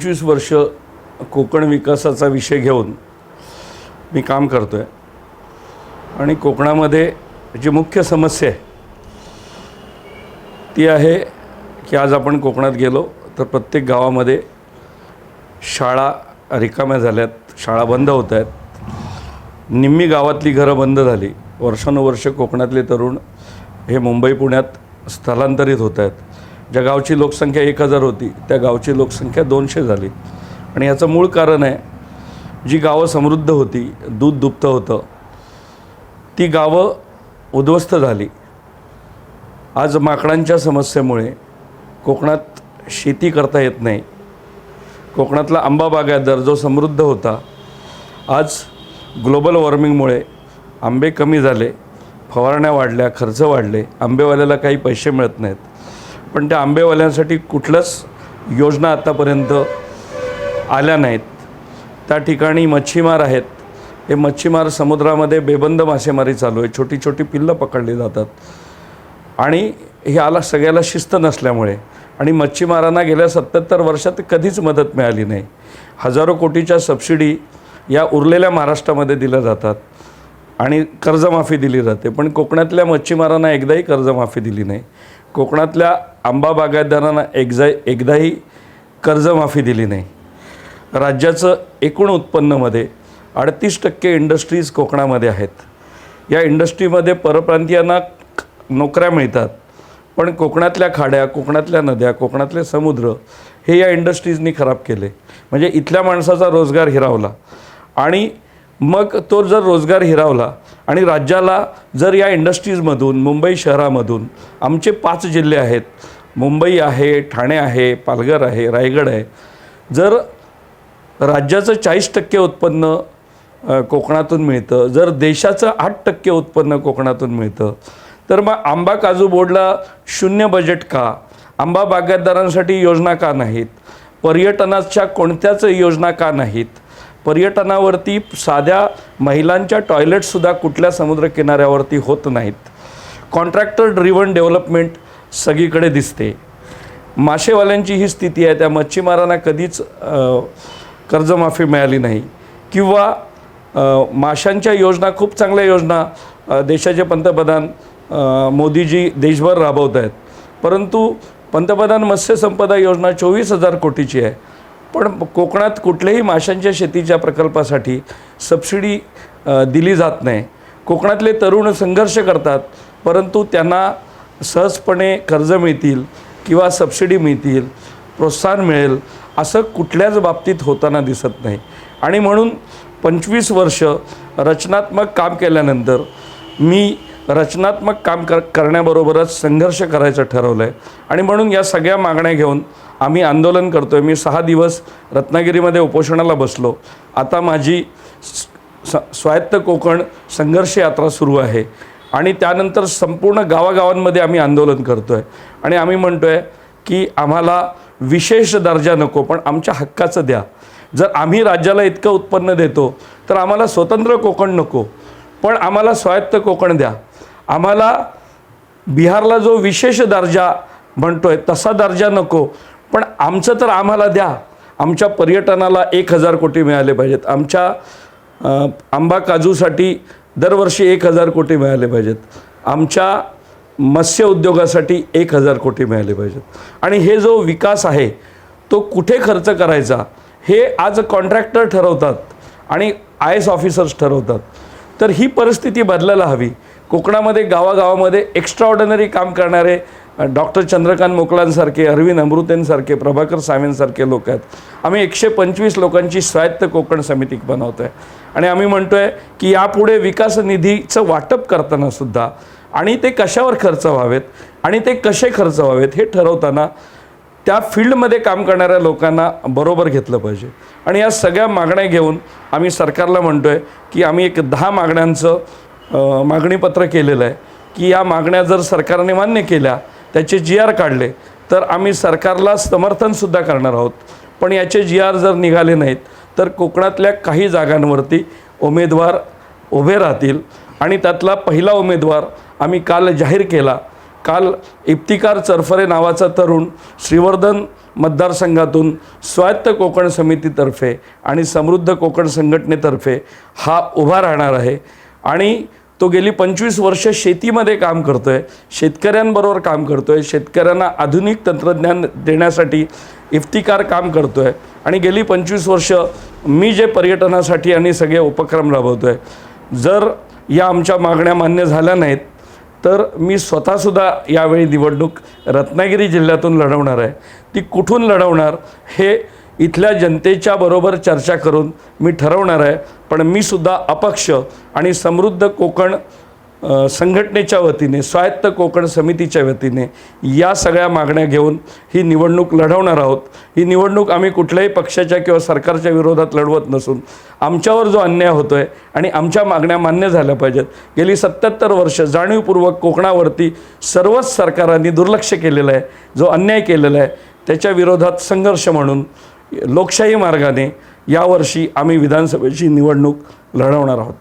पंचवीस वर्ष कोकण विकासाचा विषय घेऊन मी काम करतो आहे आणि कोकणामध्ये जी मुख्य समस्या आहे ती आहे की आज आपण कोकणात गेलो तर प्रत्येक गावामध्ये शाळा रिकाम्या झाल्यात शाळा बंद होत आहेत. निम्मी गावातली घरं बंद झाली. वर्षानुवर्ष कोकणातले तरुण हे मुंबई पुण्यात स्थलांतरित होत आहेत. ज्या गावची लोकसंख्या एक हजार होती त्या गावची लोकसंख्या दोनशे झाली. आणि याचं मूळ कारण आहे जी गावं समृद्ध होती दूध दुभतं होतं ती गावं उद्ध्वस्त झाली. आज माकडांच्या समस्येमुळे कोकणात शेती करता येत नाही. कोकणातला आंबा बागायतदार जो समृद्ध होता आज ग्लोबल वॉर्मिंगमुळे आंबे कमी झाले फवारण्या वाढल्या खर्च वाढले आंबेवाल्याला काही पैसे मिळत नाहीत. पण त्या आंबेवाल्यांसाठी कुठलंच योजना आत्तापर्यंत आल्या नाहीत. त्या ठिकाणी मच्छीमार आहेत. हे मच्छीमार समुद्रामध्ये बेबंद मासेमारी चालू आहे. छोटी छोटी पिल्लं पकडली जातात. आणि हे आला सगळ्याला शिस्त नसल्यामुळे आणि मच्छीमारांना गेल्या सत्त्याहत्तर वर्षात कधीच मदत मिळाली नाही. हजारो कोटीच्या सबसिडी या उरलेल्या महाराष्ट्रामध्ये दिल्या जातात आणि कर्जमाफी दिली जाते. पण कोकणातल्या मच्छीमारांना एकदाही कर्जमाफी दिली नाही. कोकणातल्या आंबा बागायतदारांना एकजा एकदाही कर्जमाफी दिली नाही. राज्याचं एकूण उत्पन्नामध्ये अडतीस टक्के इंडस्ट्रीज कोकणामध्ये आहेत. या इंडस्ट्रीमध्ये परप्रांतीयांना नोकऱ्या मिळतात. पण कोकणातल्या खाड्या कोकणातल्या नद्या कोकणातले समुद्र हे या इंडस्ट्रीजनी खराब केले. म्हणजे इथल्या माणसाचा रोजगार हिरावला. आणि मग तो जर रोजगार हिरावला आणि राज्याला जर या इंडस्ट्रीजमधून मुंबई शहरामधून आमचे पाच जिल्हे आहेत मुंबई आहे ठाणे आहे पालघर आहे रायगड आहे. जर राज्याचं चाळीस टक्के उत्पन्न कोकणातून मिळतं जर देशाचं आठ टक्के उत्पन्न कोकणातून मिळतं तर मग आंबा काजू बोर्डला शून्य बजेट का? आंबा बागायतदारांसाठी योजना का नाहीत? पर्यटनाच्या कोणत्याच योजना का नाहीत? पर्यटनावरती साध्या महिलांच्या टॉयलेटसुद्धा कुठल्या समुद्रकिनाऱ्यावरती होत नाहीत. कॉन्ट्रॅक्टर ड्रिव्हन डेव्हलपमेंट सगळीकडे दिसते. मासेवाल्यांची ही स्थिती आहे त्या मच्छीमारांना कधीच कर्जमाफी मिळाली नाही. किंवा माशांच्या योजना खूप चांगल्या योजना देशाचे पंतप्रधान मोदीजी देशभर राबवत आहेत. परंतु पंतप्रधान मत्स्य संपदा योजना चोवीस हजार कोटीची आहे. पण कोकणात कुठल्याही माशांच्या शेतीच्या प्रकल्पासाठी सबसिडी दिली जात नाही. कोकणातले तरुण संघर्ष करतात परंतु त्यांना सहजपणे कर्ज मिळतील किंवा सबसिडी मिळतील प्रोत्साहन मिळेल असं कुठल्याच बाबतीत होताना दिसत नाही. आणि म्हणून पंचवीस वर्ष रचनात्मक काम केल्यानंतर मी रचनात्मक काम कर करण्याबरोबरच संघर्ष करायचं ठरवलं आहे आणि म्हणून या सगळ्या मागण्या घेऊन आम्ही आंदोलन करतो आहे मी सहा दिवस रत्नागिरीमध्ये उपोषणाला बसलो. आता माझी स स्वायत्त कोकण संघर्ष यात्रा सुरू आहे. आणि त्यानंतर संपूर्ण गावागावांमध्ये आम्ही आंदोलन करतो आहे आणि आम्ही म्हणतो आहे की आम्हाला विशेष दर्जा नको पण आमच्या हक्काचं द्या. जर आम्ही राज्याला इतकं उत्पन्न देतो तर आम्हाला स्वतंत्र कोकण नको पण आम्हाला स्वायत्त कोकण द्या. आम्हाला बिहारला जो विशेष दर्जा म्हणतो आहे तसा दर्जा नको पण आमचं तर आम्हाला द्या. आमच्या पर्यटनाला एक हजार कोटी मिळाले पाहिजेत. आमच्या आंबा काजूसाठी दरवर्षी एक हजार कोटी मिळाले पाहिजेत. आमच्या मत्स्य उद्योगासाठी एक हजार कोटी मिळाले पाहिजेत. आणि हे जो विकास आहे तो कुठे खर्च करायचा हे आज कॉन्ट्रॅक्टर ठरवतात आणि आय एस ऑफिसर्स ठरवतात. तर ही परिस्थिती बदलायला हवी. कोकणामध्ये गावागावामध्ये एक्स्ट्रा ऑर्डनरी काम करणारे डॉक्टर चंद्रकांत मोकलांसारखे अरविंद अमृतेंसारखे प्रभाकर सावेंसारखे लोक आहेत. आम्ही एकशे पंचवीस लोकांची स्वायत्त कोकण समिती बनवतो आहे आणि आम्ही म्हणतो आहे की यापुढे विकास निधीचं वाटप करताना सुद्धा आणि ते कशावर खर्च व्हावेत आणि ते कसे खर्च व्हावेत हे ठरवताना त्या फील्डमध्ये काम करणाऱ्या लोकांना बरोबर घेतलं पाहिजे. आणि या सगळ्या मागण्या घेऊन आम्ही सरकारला म्हणतो आहे की आम्ही एक दहा मागण्यांचं मागणीपत्र केलेलं आहे की या मागण्या जर सरकारने मान्य केल्या त्याचे जी आर काढले. तर आम्ही सरकारला समर्थनसुद्धा करणार आहोत. पण याचे जी आर जर निघाले नाहीत तर कोकणातल्या काही जागांवरती उमेदवार उभे राहतील आणि त्यातला पहिला उमेदवार आम्ही काल जाहीर केला. काल इफ्तिकार चरफरे नावाचा तरुण श्रीवर्धन मतदारसंघातून स्वायत्त कोकण समितीतर्फे आणि समृद्ध कोकण संघटनेतर्फे हा उभा राहणार आहे. आणि तो गेली पंचवीस वर्ष शेतीमध्ये काम करतो आहे शेतकऱ्यांबरोबर काम करतो आहे शेतकऱ्यांना आधुनिक तंत्रज्ञान देण्यासाठी इफ्तिकार काम करतो आहे आणि गेली पंचवीस वर्ष मी जे पर्यटनासाठी आणि सगळे उपक्रम राबवतो आहे जर या आमच्या मागण्या मान्य झाल्या नाहीत तर मी स्वतःसुद्धा यावेळी निवडणूक रत्नागिरी जिल्ह्यातून लढवणार आहे. ती कुठून लढवणार हे इथल्या जनतेच्या बरोबर चर्चा करून मी ठरवणार आहे पण मी सुद्धा अपक्ष आणि समृद्ध कोकण संघटनेच्या वतीने स्वायत्त कोकण समितीच्या वतीने या सगळ्या मागण्या घेऊन ही निवडणूक लढवणार आहोत. ही निवडणूक आम्ही कुठल्याही पक्षाच्या किंवा सरकारच्या विरोधात लढवत नसून आमच्यावर जो अन्याय होतो आहे आणि आमच्या मागण्या मान्य झाल्या पाहिजेत. गेली सत्याहत्तर वर्ष जाणीवपूर्वक कोकणावरती सर्वच सरकारांनी दुर्लक्ष केलेलं आहे जो अन्याय केलेला आहे त्याच्या विरोधात संघर्ष म्हणून लोकशाही मार्गाने यावर्षी आम्ही विधानसभेची निवडणूक लढवणार आहोत.